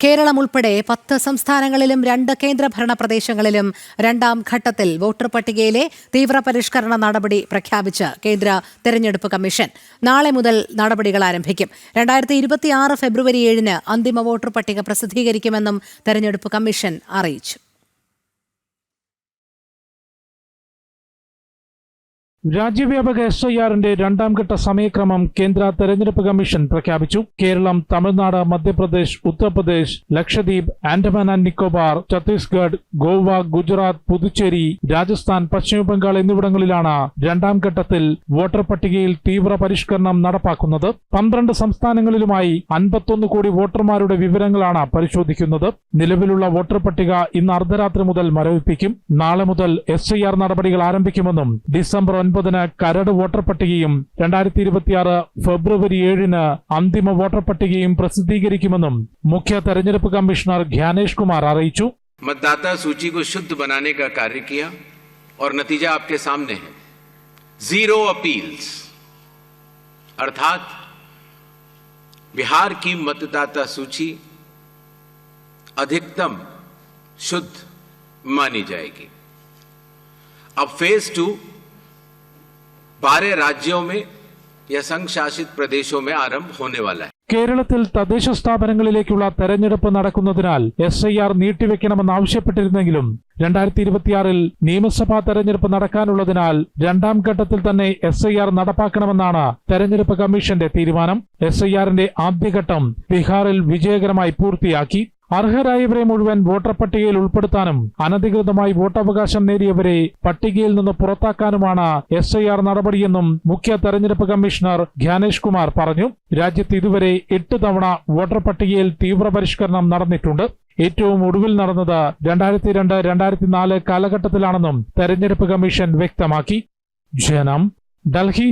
കേരളം ഉൾപ്പെടെ പത്ത് സംസ്ഥാനങ്ങളിലും രണ്ട് കേന്ദ്രഭരണ പ്രദേശങ്ങളിലും രണ്ടാം ഘട്ടത്തിൽ വോട്ടർ പട്ടികയിലെ തീവ്രപരിഷ്കരണ നടപടി പ്രഖ്യാപിച്ച് കേന്ദ്ര തെരഞ്ഞെടുപ്പ് കമ്മീഷൻ. നാളെ മുതൽ നടപടികൾ ആരംഭിക്കും. രണ്ടായിരത്തി ഇരുപത്തിയാറ് ഫെബ്രുവരി ഏഴിന് അന്തിമ വോട്ടർ പട്ടിക പ്രസിദ്ധീകരിക്കുമെന്നും തെരഞ്ഞെടുപ്പ് കമ്മീഷൻ അറിയിച്ചു. രാജ്യവ്യാപക എസ് ഐ ആറിന്റെ രണ്ടാം ഘട്ട സമയക്രമം കേന്ദ്ര തെരഞ്ഞെടുപ്പ് കമ്മീഷൻ പ്രഖ്യാപിച്ചു. കേരളം തമിഴ്നാട് മധ്യപ്രദേശ് ഉത്തർപ്രദേശ് ലക്ഷദ്വീപ് ആൻഡമാൻ ആൻഡ് നിക്കോബാർ ഛത്തീസ്ഗഡ് ഗോവ ഗുജറാത്ത് പുതുച്ചേരി രാജസ്ഥാൻ പശ്ചിമബംഗാൾ എന്നിവിടങ്ങളിലാണ് രണ്ടാം ഘട്ടത്തിൽ വോട്ടർ പട്ടികയിൽ തീവ്ര പരിഷ്കരണം നടപ്പാക്കുന്നത്. പന്ത്രണ്ട് സംസ്ഥാനങ്ങളിലുമായി അൻപത്തൊന്ന് കോടി വോട്ടർമാരുടെ വിവരങ്ങളാണ് പരിശോധിക്കുന്നത്. നിലവിലുള്ള വോട്ടർ പട്ടിക ഇന്ന് അർദ്ധരാത്രി മുതൽ മരവിപ്പിക്കും. നാളെ മുതൽ എസ് നടപടികൾ ആരംഭിക്കുമെന്നും ഡിസംബർ ഒൻപതിന് കരട് വോട്ടർ പട്ടികയും രണ്ടായിരത്തി ഇരുപത്തിയാറ് ഫെബ്രുവരി ഏഴിന് അന്തിമ വോട്ടർ പട്ടികയും പ്രസിദ്ധീകരിക്കുമെന്നും മുഖ്യ തെരഞ്ഞെടുപ്പ് കമ്മീഷണർ ധ്യാനേഷ് കുമാർ അറിയിച്ചു मतदाता सूची को शुद्ध बनाने का कार्य किया और नतीजा आपके सामने है जीरो अपील्स अर्थात बिहार की मतदाता सूची अधिकतम शुद्ध मानी जाएगी अब फेज टू बारह राज्यों में या संघ शासित प्रदेशों में आरंभ होने वाला है കേരളത്തിൽ തദ്ദേശ സ്ഥാപനങ്ങളിലേക്കുള്ള തെരഞ്ഞെടുപ്പ് നടക്കുന്നതിനാൽ എസ് ഐ ആർ നീട്ടിവെക്കണമെന്നാവശ്യപ്പെട്ടിരുന്നെങ്കിലും രണ്ടായിരത്തി ഇരുപത്തിയാറിൽ നിയമസഭാ തെരഞ്ഞെടുപ്പ് നടക്കാനുള്ളതിനാൽ രണ്ടാം ഘട്ടത്തിൽ തന്നെ എസ് ഐ ആർ നടപ്പാക്കണമെന്നാണ് തെരഞ്ഞെടുപ്പ് കമ്മീഷന്റെ തീരുമാനം എസ് ഐ ആറിന്റെ ആദ്യഘട്ടം ബീഹാറിൽ വിജയകരമായി പൂർത്തിയാക്കി അർഹരായവരെ മുഴുവൻ വോട്ടർ പട്ടികയിൽ ഉൾപ്പെടുത്താനും അനധികൃതമായി വോട്ടവകാശം നേടിയവരെ പട്ടികയിൽ നിന്ന് പുറത്താക്കാനുമാണ് എസ് ഐ ആർ നടപടിയെന്നും മുഖ്യ തെരഞ്ഞെടുപ്പ് കമ്മീഷണർ ധ്യാനേഷ് കുമാർ പറഞ്ഞു. രാജ്യത്ത് ഇതുവരെ എട്ട് തവണ വോട്ടർ പട്ടികയിൽ തീവ്രപരിഷ്കരണം നടന്നിട്ടുണ്ട്. ഏറ്റവും ഒടുവിൽ നടന്നത് രണ്ടായിരത്തി രണ്ട് രണ്ടായിരത്തി നാല് കാലഘട്ടത്തിലാണെന്നും തെരഞ്ഞെടുപ്പ് കമ്മീഷൻ വ്യക്തമാക്കി. ജനം ഡൽഹി.